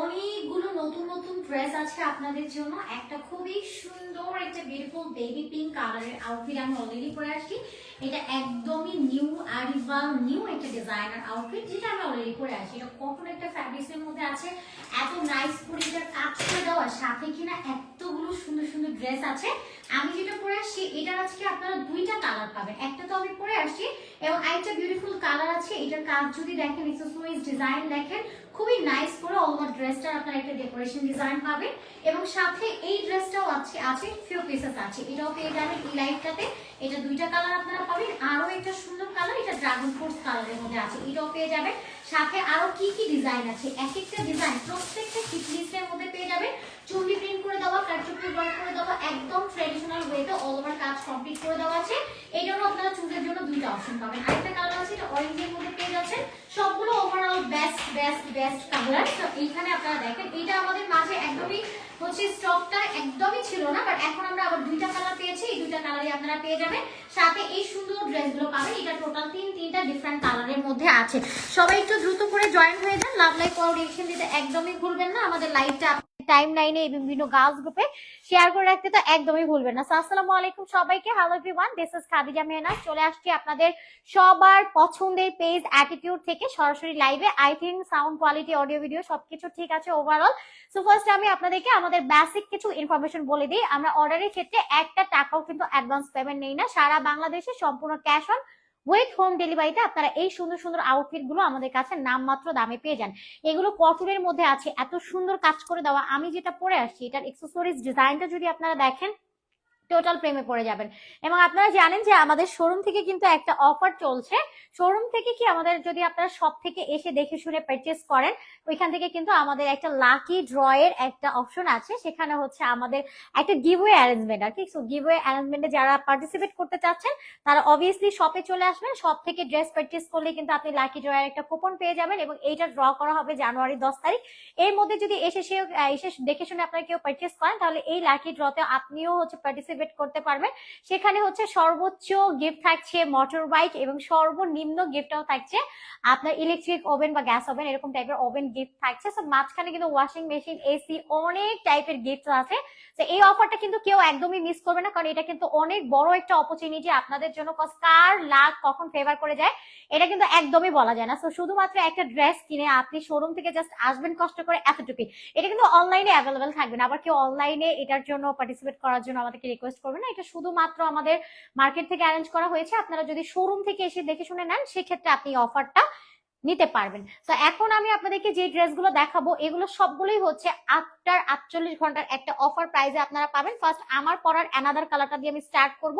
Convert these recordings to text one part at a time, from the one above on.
অনেকগুলো নতুন নতুন ড্রেস আছে আপনাদের জন্য। একটা খুবই সুন্দর, একটা বিউটিফুল বেবি পিঙ্ক কালারের আউটফিট আমি অলরেডি পরে আসছি। এটা একদমই নিউ আরিভাল নিউ একটা ডিজাইনার আউটফিট যেটা আমি অলরেডি পরে আসছি। এটা কটন একটা ফ্যাব্রিক্সের মধ্যে আছে, এত নাইস করে এটা কাজ করে দেওয়া সাথে কিনা এতগুলো সুন্দর সুন্দর ড্রেস আছে। আমি যেটা পরে আসছি, এটার আজকে আপনারা দুইটা কালার পাবেন। একটা তো আমি পরে আসছি, এবং আরেকটা বিউটিফুল কালার আছে। এটার কাজ যদি দেখেন এক্সেসরিজ ডিজাইন দেখেন খুবই নাইস করে ওভার ড্রেসটার আপনারা একটা ডেকোরেশন ডিজাইন পাবেন এবং সাথে এই ড্রেসটাও আছে আছে ফিউ পিসেস আছে। এটাও পেয়ে যাবেন এই লাইটটাতে এটা দুইটা কালার আপনারা পাবেন। আরও একটা সুন্দর কালার এটা ড্রাগন ফ্রুটস কালারের মধ্যে আছে। এটাও পেয়ে যাবেন। সাথে আরও কি কি ডিজাইন আছে? এক একটা ডিজাইন প্রত্যেকটা কিটলিস্টের মধ্যে পেয়ে যাবেন। চুন্ডি প্রিন্ট করে দেওয়া কাটচুপি ওয়ার্ক করে দেওয়া, একদম ট্রেডিশনাল ওয়েতে অল ওভার কাজ কমপ্লিট করে দেওয়া আছে। এটারও আপনারা চুজের জন্য দুইটা অপশন পাবেন। আরেকটা কালার আছে, এটা অরেঞ্জের মধ্যে পেয়ে যাচ্ছেন সবগুলো ওভারঅল বেস্ট বেস্ট কালার তো এইখানে আপনারা দেখেন, এটা আমাদের মাঝে একদমই হচ্ছে স্টকটা একদমই ছিল না বাট এখন আমরা আবার দুইটা কালার পেয়েছি। এই দুইটা কালারই আপনারা পেয়ে যাবেন। সাথে এই সুন্দর ড্রেসগুলো পাবেন। এটা টোটাল তিন, তিনটা ডিফারেন্ট কালারের মধ্যে আছে। সবাই একটু দ্রুত করে জয়েন হয়ে যান। লাভ লাইক কোঅর্ডিনেশন দিতে একদমই ভুলবেন না। আমাদের লাইভটা টাইম লাইনে বিভিন্ন গার্লস গ্রুপে শেয়ার করে রাখতে তো একদমই ভুলবেন না। আসসালামু আলাইকুম সবাইকে। Hello everyone this is Khadija Mehnaz চলে আসছি আপনাদের সবার পছন্দের পেজ অ্যাটিটিউড থেকে সরাসরি লাইভে I think sound quality audio video সবকিছু ঠিক আছে ওভারঅল সো ফার্স্ট আমি আপনাদেরকে আমাদের বেসিক কিছু ইনফরমেশন বলে দিই। আমরা অর্ডারের ক্ষেত্রে একটা টাকাও কিন্তু অ্যাডভান্স পেমেন্ট নেই না। সারা বাংলাদেশে সম্পূর্ণ ক্যাশ অন উইথ হোম ডেলিভারিতে আপনারা এই সুন্দর সুন্দর আউটফিটগুলো আমাদের কাছে নামমাত্র দামে পেয়ে যান। এগুলো কটনের মধ্যে আছে, এত সুন্দর কাজ করে দেওয়া। আমি যেটা পরে আসছি, এটার এক্সেসরিজ ডিজাইনটা যদি আপনারা দেখেন টোটাল প্রেমে পড়ে যাবেন। এবং আপনারা জানেন যে আমাদের শোরুম থেকে কিন্তু একটা অফার চলছে। শোরুম থেকে কি আমাদের যদি আপনারা সব থেকে এসে দেখে শুনে পারচেস করেন, ওইখান থেকে কিন্তু আমাদের একটা লাকি ড্রয়ের একটা অপশন আছে। সেখানে হচ্ছে আমাদের একটা গিভওয়ে অ্যারেঞ্জমেন্ট আর কি। সো গিভওয়ে অ্যারেঞ্জমেন্টে যারা পার্টিসিপেট করতে চাচ্ছেন, তারা অবভিয়াসলি শপে চলে আসবেন। শপ থেকে ড্রেস পারচেস করলে কিন্তু আপনি লাকি ড্রয়ের একটা কুপন পেয়ে যাবেন এবং এইটা ড্র করা হবে জানুয়ারি দশ তারিখ। এর মধ্যে যদি এসে সে এসে দেখে শুনে আপনারা কেউ পারচেস করেন, তাহলে এই লাকি ড্রতে আপনিও হচ্ছে পার্টিসিপেট করতে পারবেন সেখানে হচ্ছে সর্বোচ্চ গিফট থাকছে মোটর বাইক এবং সর্বনিম্ন গিফটও থাকছে আপনার ইলেকট্রিক ওভেন বা গ্যাস ওভেন এরকম টাইপের ওভেন গিফট থাকছে। সো মাঝখানে কিন্তু ওয়াশিং মেশিন এসি অনেক টাইপের গিফট আছে। তো এই অফারটা কিন্তু কেউ একদমই মিস করবে না, কারণ এটা কিন্তু অনেক বড় একটা অপরচুনিটি আপনাদের জন্য কার লাখ কখন ফেভার করে যায়, এটা কিন্তু একদমই বলা যায় না। সো শুধুমাত্র একটা ড্রেস কিনে আপনি শোরুম থেকে জাস্ট আসবেন কষ্ট করে এতটুকুই। এটা কিন্তু অনলাইনে অ্যাভেলেবেল থাকবে না। আবার কেউ অনলাইনে এটার জন্য পার্টিসিপেট করার জন্য আমাদেরকে রিকোয়েস্ট করবে না। এটা শুধুমাত্র আমাদের মার্কেট থেকে অ্যারেঞ্জ করা হয়েছে। আপনারা যদি শোরুম থেকে এসে দেখে শুনে নেন, সেক্ষেত্রে আপনি অফারটা নিতে পারবেন। তো এখন আমি আপনাদেরকে যে ড্রেসগুলো দেখাবো, এগুলো সবগুলোই হচ্ছে আটটার আটচল্লিশ ঘণ্টার একটা অফার প্রাইসে আপনারা পাবেন। ফার্স্ট আমার পরার অ্যানাদার কালারটা দিয়ে আমি স্টার্ট করব।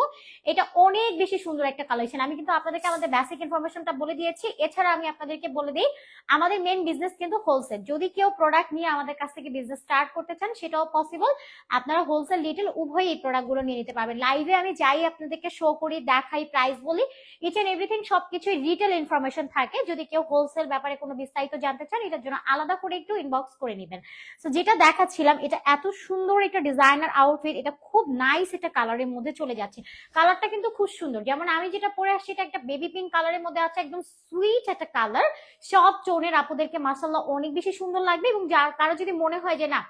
এটা অনেক বেশি সুন্দর একটা কালেকশন আমি কিন্তু আপনাদেরকে আমাদের বেসিক ইনফরমেশনটা বলে দিয়েছি। এছাড়া আমি আপনাদেরকে বলে দিই, আমাদের মেন বিজনেস কিন্তু হোলসেল যদি কেউ প্রোডাক্ট নিয়ে আমাদের কাছ থেকে বিজনেস স্টার্ট করতে চান, সেটাও পসিবল আপনারা হোলসেল লিটেল উভয়ই এই প্রোডাক্টগুলো নিয়ে নিতে পারবেন। লাইভে আমি যাই আপনাদেরকে শো করি, দেখাই প্রাইস বলি। ইচ এন্ড এভরিথিং সবকিছুই রিটেল ইনফরমেশন থাকে। যদি কেউ হোলসেল ব্যাপারে কোনো বিস্তারিত জানতে চান, এটার জন্য আলাদা করে একটু ইনবক্স করে নেবেন। সো যেটা দেখাচ্ছিলাম, এটা এত সুন্দর একটা ডিজাইনার আউটফিট এটা খুব নাইস এটা কালারের মধ্যে চলে যাচ্ছে। কালারটা কিন্তু খুব সুন্দর। যেমন আমি যেটা পরে আসছি, এটা একটা বেবি পিঙ্ক কালারের মধ্যে আছে, একদম সুইট একটা কালার সব চোনের আপুদেরকে মাসাল্লাহ অনেক বেশি সুন্দর লাগবে এবং যার, কারও যদি মনে হয় যে না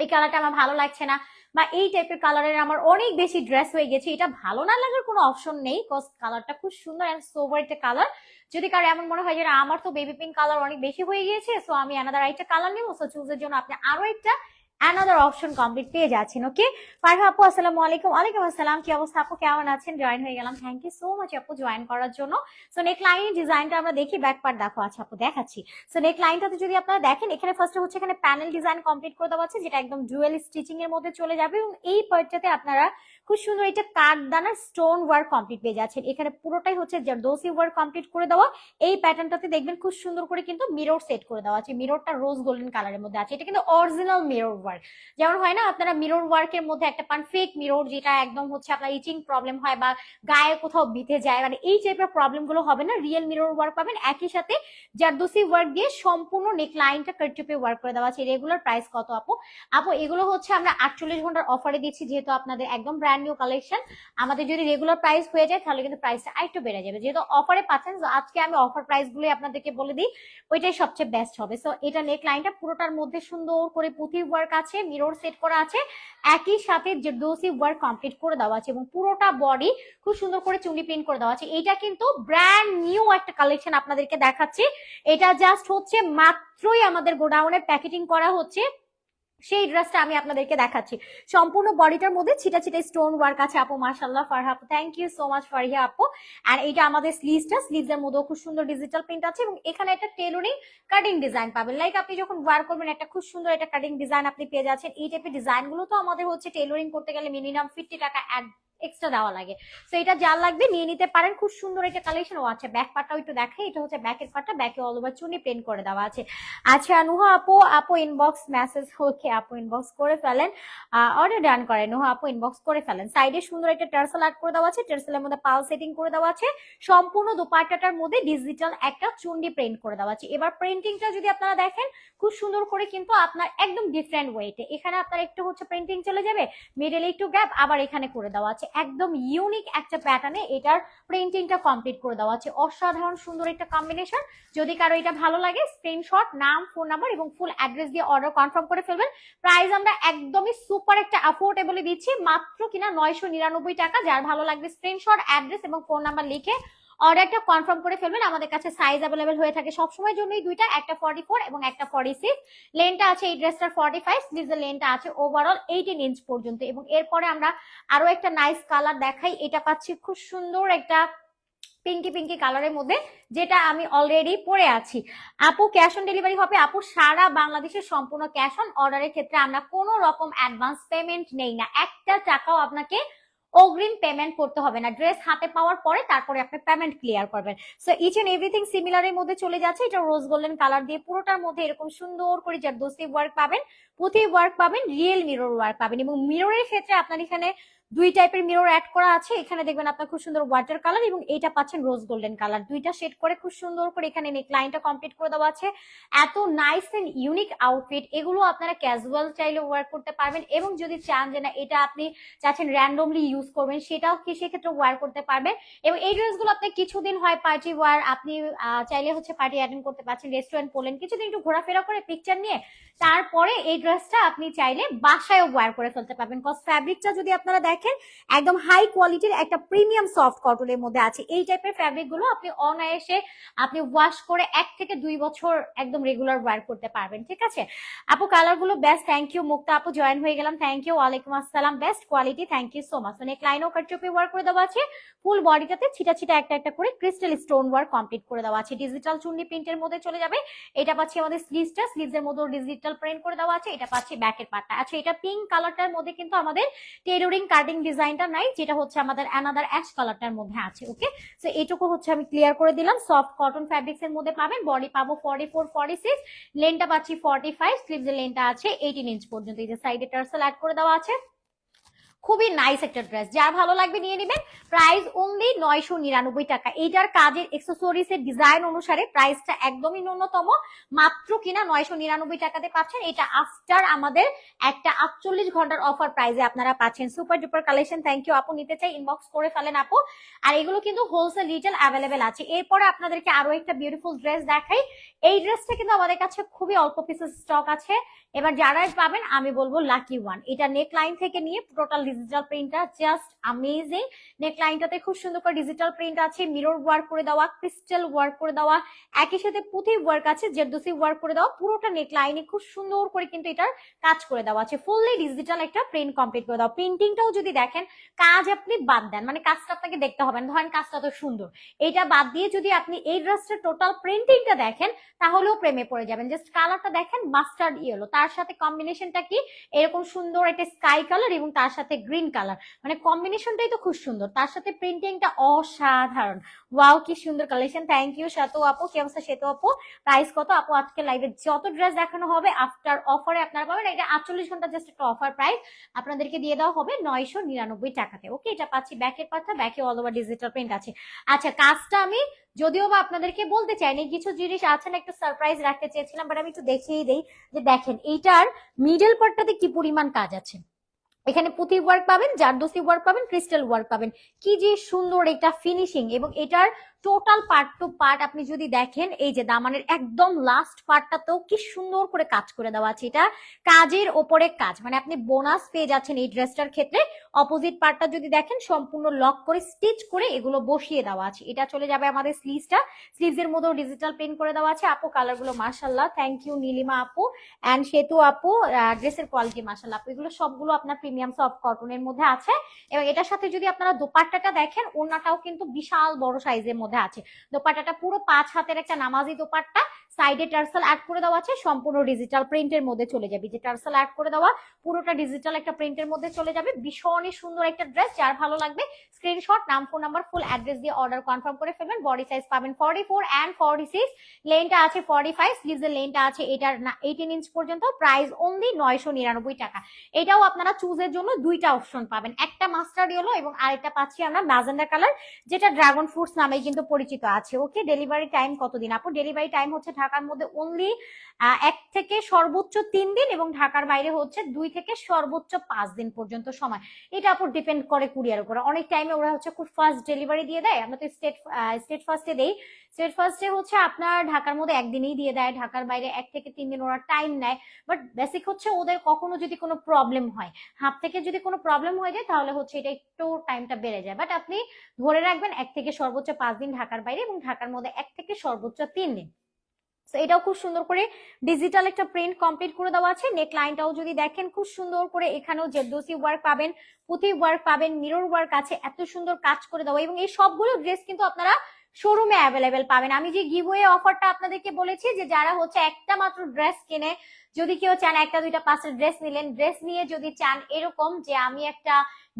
এই কালারটা আমার ভালো লাগছে না। বা এই টাইপের কালারের আমার অনেক বেশি ড্রেস হয়ে গেছে। এটা ভালো না লাগার কোনো অপশন নেই কজ কালারটা খুব সুন্দর অ্যান্ড সোভার একটা কালার যদি কারও এমন মনে হয় যে আমার তো বেবি পিঙ্ক কালার অনেক বেশি হয়ে গিয়েছে সো আমি অ্যানাদার আরেকটা কালার নেব। সো চুজের জন্য আপনি আরও একটা অ্যানাদার অপশন কমপ্লিট পেয়ে যাচ্ছেন ওকে ফারহা আপু, আসসালামু আলাইকুম। ওয়ালাইকুম আসসালাম, কি অবস্থা আপু? কেমন আছেন? জয়েন হয়ে গেলাম। থ্যাংক ইউ সো মাচ আপু জয়েন করার জন্য। সো নেক লাইনের ডিজাইনটা আমরা দেখি ব্যাক পার্ট দেখো। আচ্ছা আপু, দেখাচ্ছি। সো নেক লাইনটাতে যদি আপনারা দেখেন, এখানে ফার্স্টে হচ্ছে এখানে প্যানেল ডিজাইন কমপ্লিট করে দেওয়া আছে, যেটা একদম ডুয়েল স্টিচিং এর মধ্যে চলে যাবে এবং এই পার্টটাতে আপনারা খুব সুন্দর এটা কাঠদানার স্টোন ওয়ার্ক কমপ্লিট পেয়ে যাচ্ছেন। এখানে পুরোটাই হচ্ছে জারদোসি ওয়ার্ক কমপ্লিট করে দেওয়া। এই প্যাটার্নটাতে দেখবেন খুব সুন্দর করে কিন্তু মিরর সেট করে দেওয়া আছে। মিররটা রোজ গোল্ডেন কালারের মধ্যে আছে। এটা কিন্তু অরিজিনাল মিরর ওয়ার্ক যেমন হয় না, আপনারা মিরর ওয়ার্কের মধ্যে একটা পান ফেক মিরর যেটা একদম হচ্ছে আপনার ইচিং প্রবলেম হয় বা গায়ে কোথাও বিঁধে যায়। মানে এই টাইপের প্রবলেমগুলো হবে না। রিয়েল মিরর ওয়ার্ক পাবেন। একই সাথে জারদোসি ওয়ার্ক দিয়ে সম্পূর্ণ নেক লাইনটা কার্টিপে ওয়ার্ক করে দেওয়া আছে। রেগুলার প্রাইস কত আপু? আপু, এগুলো হচ্ছে আমরা আটচল্লিশ ঘণ্টার অফারে দিচ্ছি। যেহেতু আপনাদের একদম ব্র্যান্ড ব্র্যান্ড নিউ কালেকশন আমাদের যদি রেগুলার প্রাইস হয়ে যায়, তাহলে কিন্তু প্রাইসটা আরেকটু বেড়ে যাবে। যেহেতু অফারে পাচ্ছেন আজকে আমি অফার প্রাইসগুলো আপনাদেরকে বলে দিই, ওইটাই সবচেয়ে বেস্ট হবে। সো এটা নেক লাইনটা পুরোটার মধ্যে সুন্দর করে পুঁথি ওয়ার্ক আছে মিরর সেট করা আছে, একই সাথে জেরদোসি ওয়ার্ক কমপ্লিট করে দেওয়া আছে এবং পুরোটা বডি খুব সুন্দর করে চুনি প্রিন্ট করে দেওয়া আছে। এটা কিন্তু ব্র্যান্ড নিউ একটা কালেকশন আপনাদেরকে দেখাচ্ছি। এটা জাস্ট হচ্ছে মাত্রই আমাদের গোডাউনে প্যাকেটিং করা হচ্ছে। সেই ড্রেসটা আমি আপনাদেরকে দেখাচ্ছি। সম্পূর্ণ বডিটার মধ্যে ছিটা ছিটা স্টোন ওয়ার্ক আছে আপু মার্শাল্লাহ ফারহা আপু thank you so much Farhia আপু। আর এইটা আমাদের স্লিভসটা স্লিভস এর মধ্যেও খুব সুন্দর ডিজিটাল প্রিন্ট আছে এবং এখানে একটা টেলরিং কাটিং ডিজাইন পাবেন। লাইক আপনি যখন ওয়ার করবেন, একটা খুব সুন্দর একটা কাটিং ডিজাইন আপনি পেয়ে যাচ্ছেন। এই টাইপের ডিজাইনগুলো তো আমাদের হচ্ছে টেলরিং করতে গেলে মিনিমাম ফিফটি টাকা এক্সট্রা দেওয়া লাগে। তো এটা যা লাগবে নিয়ে নিতে পারেন। খুব সুন্দর একটা কালেকশন ও আছে। ব্যাক পার্টটাও একটু দেখাই। এটা হচ্ছে ব্যাকের পার্টটা ব্যাকে অল ওভার চুনি প্রিন্ট করে দেওয়া আছে। আচ্ছা নুহা আপু আপু ইনবক্স মেসেজ ওকে আপু ইনবক্স করে ফেলেন। অর্ডার ডান করেন। নুহা আপু ইনবক্স করে ফেলেন। সাইডে সুন্দর একটা টার্সেল আর্ট করে দেওয়া আছে। টার্সেলের মধ্যে পাল সেটিং করে দেওয়া আছে। সম্পূর্ণ দোপাট্টাটার মধ্যে ডিজিটাল একটা চুন্ডি প্রিন্ট করে দেওয়া আছে। এবার প্রিন্টিংটা যদি আপনারা দেখেন, খুব সুন্দর করে কিন্তু আপনার একদম ডিফারেন্ট ওয়েটে এখানে আপনার একটু হচ্ছে প্রিন্টিং চলে যাবে। মিডলে একটু গ্যাপ আবার এখানে করে দেওয়া আছে। একদম ইউনিক একটা প্যাটার্নে এটার প্রিন্টিংটা কমপ্লিট করে দেওয়া আছে। অসাধারণ সুন্দর একটা কম্বিনেশন যদি কারও এটা ভালো লাগে স্ক্রিনশট নাম ফোন নাম্বার এবং ফুল অ্যাড্রেস দিয়ে অর্ডার কনফার্ম করে ফেলবেন। প্রাইস আমরা একদমই সুপার একটা অ্যাফোর্ডেবলে দিচ্ছি, মাত্র কিনা নয়শো নিরানব্বই টাকা। যার ভালো লাগবে স্ক্রিনশট অ্যাড্রেস এবং ফোন নাম্বার লিখে অর্ডারটা কনফার্ম করে ফেলবেন, আমাদের কাছে সাইজ অ্যাভেলেবেল হয়ে থাকে সবসময়ের জন্যই দুইটা, একটা ফর্টি ফোর এবং একটা ফর্টি সিক্স লেনটা আছে এই ড্রেসটার ফর্টি ফাইভ স্লিভসের লেনটা আছে ওভারঅল এইটিন ইঞ্চ পর্যন্ত এবং এরপরে আমরা আরও একটা নাইস কালার দেখাই, এটা পাচ্ছি খুব সুন্দর একটা পিঙ্কি পিঙ্কি কালারের মধ্যে, যেটা আমি অলরেডি পরে আছি। আপু ক্যাশ অন ডেলিভারি হবে, আপু সারা বাংলাদেশের সম্পূর্ণ ক্যাশ অন অর্ডারের ক্ষেত্রে আমরা কোনো রকম অ্যাডভান্স পেমেন্ট নেই না, একটা টাকাও আপনাকে অগ্রিম পেমেন্ট করতে হবে না। ড্রেস হাতে পাওয়ার পরে তারপরে আপনি পেমেন্ট ক্লিয়ার করবেন। সো ইচ এন্ড এভরিথিং সিমিলারের মধ্যে চলে যাচ্ছে। এটা রোজ গোল্ডেন কালার দিয়ে পুরোটার মধ্যে এরকম সুন্দর করে জারদোস্তি ওয়ার্ক পাবেন। পুঁথি ওয়ার্ক পাবেন রিয়েল মিরর ওয়ার্ক পাবেন এবং মিররের ক্ষেত্রে আপনার এখানে দুই টাইপের মিরর অ্যাড করা আছে। এখানে দেখবেন আপনার খুব সুন্দর ওয়াটার কালার এবং এটা পাচ্ছেন রোজ গোল্ডেন কালার দুইটা শেড করে খুব সুন্দর করে এখানে লাইনটা কমপ্লিট করে দেওয়া আছে। এত নাইস এন্ড ইউনিক আউটফিট এগুলো আপনারা ক্যাজুয়াল চাইলে ওয়ার করতে পারবেন এবং যদি চান যে না, এটা আপনি চাচ্ছেন র্যান্ডমলি ইউজ করবেন, সেটাও কি সেক্ষেত্রে ওয়ার করতে পারবেন। এবং এই ড্রেসগুলো আপনি কিছুদিন হয় পার্টি ওয়ার আপনি চাইলে হচ্ছে পার্টি অ্যাটেন্ড করতে পারছেন রেস্টুরেন্ট করলেন কিছুদিন একটু ঘোরাফেরা করে পিকচার নিয়ে তারপরে এই ড্রেসটা আপনি চাইলে বাসায় ওয়ার করে ফেলতে পারবেন। কজ ফ্যাব্রিকটা যদি আপনারা একদম হাই কোয়ালিটির একটা প্রিমিয়াম সফট কটনের মধ্যে আছে। এই টাইপের ফ্যাব্রিকগুলো আপনি অনায়াসে আপনি ওয়াশ করে এক থেকে দুই বছর একদম রেগুলার ওয়ার করতে পারবেন, ঠিক আছে? আপু কালারগুলো বেস্ট থ্যাংক ইউ মুক্তা আপু জয়েন হয়ে গেলাম থ্যাংক ইউ ওয়ালাইকুম আসসালাম best quality thank you so much অনেক লাইনও কাটচুপি ওয়ার্ক করে দেওয়া আছে ফুল বডিটাতে ছিটা ছিটা একটা একটা করে ক্রিস্টাল স্টোন ওয়ার্ক কমপ্লিট করে দেওয়া আছে। ডিজিটাল চুন্নি প্রিন্টের মধ্যে চলে যাবে। এটা পাচ্ছি আমাদের স্লিভসটা স্লিভস এর মধ্যে ডিজিটাল প্রিন্ট করে দেওয়া আছে, এটা পাচ্ছি ব্যাকের পার্টটা আচ্ছা এটা পিঙ্ক কালারটার মধ্যে কিন্তু আমাদের টেলরিং কাটিং ডিজাইনটা নাই, যেটা হচ্ছে আমাদের অ্যানাদার অ্যাশ কালারটার মধ্যে আছে ওকে সো এইটুকু হচ্ছে আমি ক্লিয়ার করে দিলাম। সফট কটন ফ্যাব্রিক্স এর মধ্যে পাবেন। বডি পাবো ফর্টি ফোর ফর্টি সিক্স লেনটা পাচ্ছি ফর্টি ফাইভ স্লিভস এর লেনটা আছে এইটিন ইঞ্চ পর্যন্ত। এই যে সাইডে টার্সেল অ্যাড করে দেওয়া আছে। খুবই নাইস একটা ড্রেস যার ভালো লাগবে নিয়ে নেবেন। প্রাইস অনলি নয়শো নিরানব্বই টাকা। এইটার কাজের এক্সেসরিজ এর ডিজাইন অনুসারে প্রাইসটা একদমই ন্যূনতম। মাত্র কিনা নয়শো নিরানব্বই টাকাতে পাচ্ছেন। এটা আফটার আমাদের একটা আটচল্লিশ ঘণ্টার অফার প্রাইসে আপনারা পাচ্ছেন। Super duper collection thank you আপু, নিতে চাই ইনবক্স করে ফেলেন আপু। আর এগুলো কিন্তু হোলসেল রিটেল অ্যাভেলেবেল আছে। এরপরে আপনাদেরকে আরও একটা বিউটিফুল ড্রেস দেখাই। এই ড্রেসটা কিন্তু আমাদের কাছে খুবই অল্প পিসের স্টক আছে। এবার যারাই পাবেন, আমি বলব লাকি ওয়ান এটা নেক লাইন থেকে নিয়ে টোটাল ডিজিটাল প্রিন্টটা জাস্ট আমেজিং নেক লাইনটাতে খুব সুন্দর করে ডিজিটাল প্রিন্ট আছে মিরর ওয়ার্ক করে দেওয়া ক্রিস্টাল ওয়ার্ক করে দেওয়া, একই সাথে পুঁথি ওয়ার্ক আছে, জেরদোসি ওয়ার্ক করে দেওয়া, পুরোটা নেক লাইনে খুব সুন্দর করে কিন্তু এটার কাজ করে দেওয়া আছে। ফুললি ডিজিটাল একটা প্রিন্ট কমপ্লিট করে দেওয়া। প্রিন্টিংটাও যদি দেখেন, কাজ আপনি বাদ দেন মানে কাজটা আপনাকে দেখতে হবে না। ধরেন কাজটা তো সুন্দর। এটা বাদ দিয়ে যদি আপনি এই ড্রেসটার টোটাল প্রিন্টিংটা দেখেন, তাহলেও প্রেমে পড়ে যাবেন। জাস্ট কালারটা দেখেন মাস্টার্ড ইয়েলো তার সাথে কম্বিনেশনটা কি? এরকম সুন্দর একটা স্কাই কালার এবং তার সাথে গ্রিন কালার মানে কম্বিনেশনটাই তো খুব সুন্দর। তার সাথে প্রিন্টিংটা অসাধারণ। ওয়াও কি সুন্দর কালেকশন থ্যাংক ইউ শ্বেত আপু। কি অবস্থা শ্বেত আপু? প্রাইস কত? আপু, আজকে লাইভে যত ড্রেস দেখানো হবে আফটার অফারে আপনারা পাবেন। এটা আটচল্লিশ ঘণ্টা জাস্ট একটা অফার প্রাইস আপনাদেরকে দিয়ে দেওয়া হবে নয়শো নিরানব্বই টাকাতে। ওকে এটা পাচ্ছি ব্যাকের পাতা ব্যাকে অল ওভার ডিজিটাল প্রিন্ট আছে। আচ্ছা কাজটা আমি যদিও বা আপনাদেরকে বলতে চাইনি, কিছু জিনিস আছে না, একটু সারপ্রাইজ রাখতে চেয়েছিলাম বাট আমি একটু দেখিয়ে দেই। যে দেখেন, এইটার মিডল পার্টটাতে কি পরিমাণ কাজ আছে? এখানে পুঁথি ওয়ার্ক পাবেন জারদোসি ওয়ার্ক পাবেন ক্রিস্টাল ওয়ার্ক পাবেন। কি যে সুন্দর এটা ফিনিশিং এবং এটার টোটাল পার্ট টু পার্ট আপনি যদি দেখেন, এই যে দামানের একদম লাস্ট পার্টটাতেও কি সুন্দর করে কাজ করে দেওয়া আছে এটা। কাজের ওপরে কাজ মানে আপনি বোনাস পেয়ে যাচ্ছেন এই ড্রেসটার ক্ষেত্রে। অপোজিট পার্টটা যদি দেখেন, সম্পূর্ণ লক করে স্টিচ করে এগুলো বসিয়ে দেওয়া আছে। এটা চলে যাবে আমাদের স্লিভসটা স্লিভস এর মধ্যেও ডিজিটাল প্রিন্ট করে দেওয়া আছে। আপু কালারগুলো মার্শাল্লাহ থ্যাংক ইউ নীলিমা আপু। অ্যান্ড সেতু আপু ড্রেসের কোয়ালিটি মার্শাল্লাহ আপু। এগুলো সবগুলো আপনার প্রিমিয়াম সফট কটনের মধ্যে আছে। এবং এটার সাথে যদি আপনারা দোপাট্টাটা দেখেন ওনাটাও কিন্তু বিশাল বড় সাইজের মধ্যে আছে। দোপাট্টাটা পুরো পাঁচ হাতের একটা নামাজি দোপাট্টা সাইডে টার্সেল অ্যাড করে দেওয়া আছে, সম্পূর্ণ ডিজিটাল প্রিন্টের মধ্যে চলে যাবে। যে টার্সেল অ্যাড করে দেওয়া, পুরোটা ডিজিটাল একটা প্রিন্টের মধ্যে চলে যাবে। ভীষণই সুন্দর একটা ড্রেস যার ভালো লাগবে স্ক্রিনশট নাম ফোন নাম্বার ফুল অ্যাড্রেস দিয়ে অর্ডার কনফার্ম করে ফেলবেন। বডি সাইজ পাবেন forty four and forty six লেনটা আছে ফর্টি ফাইভ স্লিভস এর লেনটা আছে এটার এইটিন ইঞ্চ পর্যন্ত প্রাইস অনলি নয়শো নিরানব্বই টাকা। এটাও আপনারা চুজের জন্য দুইটা অপশন পাবেন। একটা মাস্টার্ড ইয়েলো এবং আরেকটা পাচ্ছি আমরা ম্যাজেন্ডা কালার যেটা ড্রাগন ফ্রুটস নামে কিন্তু পরিচিত আছে। ওকে ডেলিভারি টাইম কতদিন? আপু ডেলিভারি টাইম হচ্ছে ঢাকার মধ্যে অনলি এক থেকে সর্বোচ্চ তিন দিন এবং ঢাকার বাইরে হচ্ছে দুই থেকে সর্বোচ্চ পাঁচ দিন পর্যন্ত সময়। এটা আপু ডিপেন্ড করে কুরিয়ার উপরে। অনেক টাইমে ওরা হচ্ছে খুব ফাস্ট ডেলিভারি দিয়ে দেয়। আমরা তো স্টেট স্টেট ফার্স্টে দেই। স্টেট ফার্স্টে হচ্ছে আপনার ঢাকার মধ্যে একদিনেই দিয়ে দেয়। ঢাকার বাইরে এক থেকে তিন দিন ওরা টাইম নেয়। বাট বেসিক হচ্ছে ওদের কখনো যদি কোনো প্রবলেম হয়, হাত থেকে যদি কোনো প্রবলেম হয়ে যায়, তাহলে হচ্ছে এটা একটু টাইমটা বেড়ে যায়। বাট আপনি ধরে রাখবেন এক থেকে সর্বোচ্চ পাঁচ দিন ঢাকার বাইরে এবং ঢাকার মধ্যে এক থেকে সর্বোচ্চ তিন দিন। এটাও খুব সুন্দর করে ডিজিটাল একটা প্রিন্ট কমপ্লিট করে দেওয়া আছে। নেক লাইনটাও যদি দেখেন, খুব সুন্দর করে এখানেও জেরদোসি ওয়ার্ক পাবেন পুঁথি ওয়ার্ক পাবেন মিরর ওয়ার্ক আছে, এত সুন্দর কাজ করে দেওয়া। এবং এই সবগুলো ড্রেস কিন্তু আপনারা শোরুমে অ্যাভেলেবেল পাবেন। আমি যে গিভওয়ে অফারটা আপনাদেরকে বলেছি যে যারা হচ্ছে একটা মাত্র ড্রেস কিনে, যদি কেউ চান একটা দুইটা পাঁচটা ড্রেস নিলেন ড্রেস নিয়ে যদি চান এরকম যে আমি একটা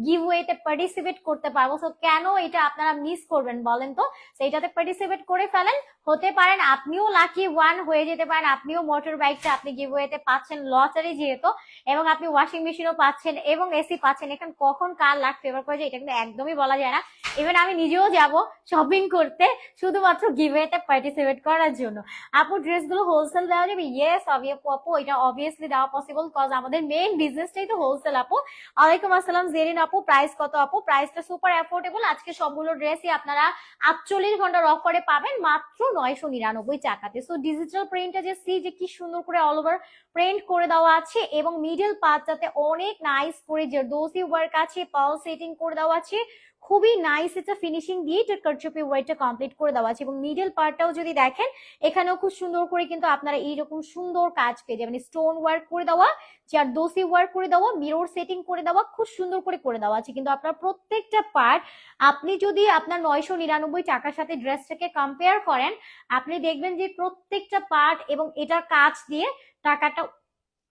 গিভওয়েতে পার্টিসিপেট করতে পারব। তো কেন এটা আপনারা মিস করবেন বলেন তো? সেইটাতে পার্টিসিপেট করে ফেলেন। হতে পারেন আপনিও লাকি ওয়ান হয়ে যেতে পারেন। আপনিও মোটর বাইকটা আপনি গিভওয়েতে পাচ্ছেন লটারি যেহেতু, এবং আপনি ওয়াশিং মেশিনও পাচ্ছেন এবং এসি পাচ্ছেন। এখানে কখন কার ফেভার এটা কিন্তু একদমই বলা যায় না। ইভেন আমি নিজেও যাব শপিং করতে শুধুমাত্র গিভওয়েতে পার্টিসিপেট করার জন্য। আপু ড্রেসগুলো হোলসেল দেওয়া যাবে? ইয়েস আপু এটা অবভিয়াসলি দেওয়া পসিবল কজ আমাদের মেইন বিজনেসটাই তো হোলসেল আপু। ওয়ালাইকুম আসসালাম, জেরিন আপু প্রাইস কত আপু? প্রাইসটা সুপার অ্যাফোর্ডেবল আজকে সবগুলো ড্রেসই আপনারা আটচল্লিশ ঘণ্টার অফারে পাবেন মাত্র নয়শো নিরানব্বই টাকাতে। সো ডিজিটাল প্রিন্টটা যে সি যে কি সুন্দর করে অল ওভার প্রিন্ট করে দেওয়া আছে এবং মিডল পার্টটাতে অনেক নাইস করে যে দোসি ওয়ার্ক আছে পাল সেটিং করে দেওয়া আছে। খুবই নাইস এটা ফিনিশিং দিয়ে এটা কারচুপি ওয়াইটটা কমপ্লিট করে দেওয়া আছে। এবং মিডল পার্টটাও যদি দেখেন, এখানেও খুব সুন্দর করে কিন্তু আপনারা এইরকম সুন্দর কাজ পেয়ে যাবেন। স্টোন ওয়ার্ক করে দেওয়া যার দোসি ওয়ার্ক করে দেওয়া মিরর সেটিং করে দেওয়া, খুব সুন্দর করে করে দেওয়া আছে। কিন্তু আপনার প্রত্যেকটা পার্ট আপনি যদি আপনার নয়শো নিরানব্বই টাকার সাথে ড্রেসটাকে কম্পেয়ার করেন, আপনি দেখবেন যে প্রত্যেকটা পার্ট এবং এটার কাজ দিয়ে টাকাটা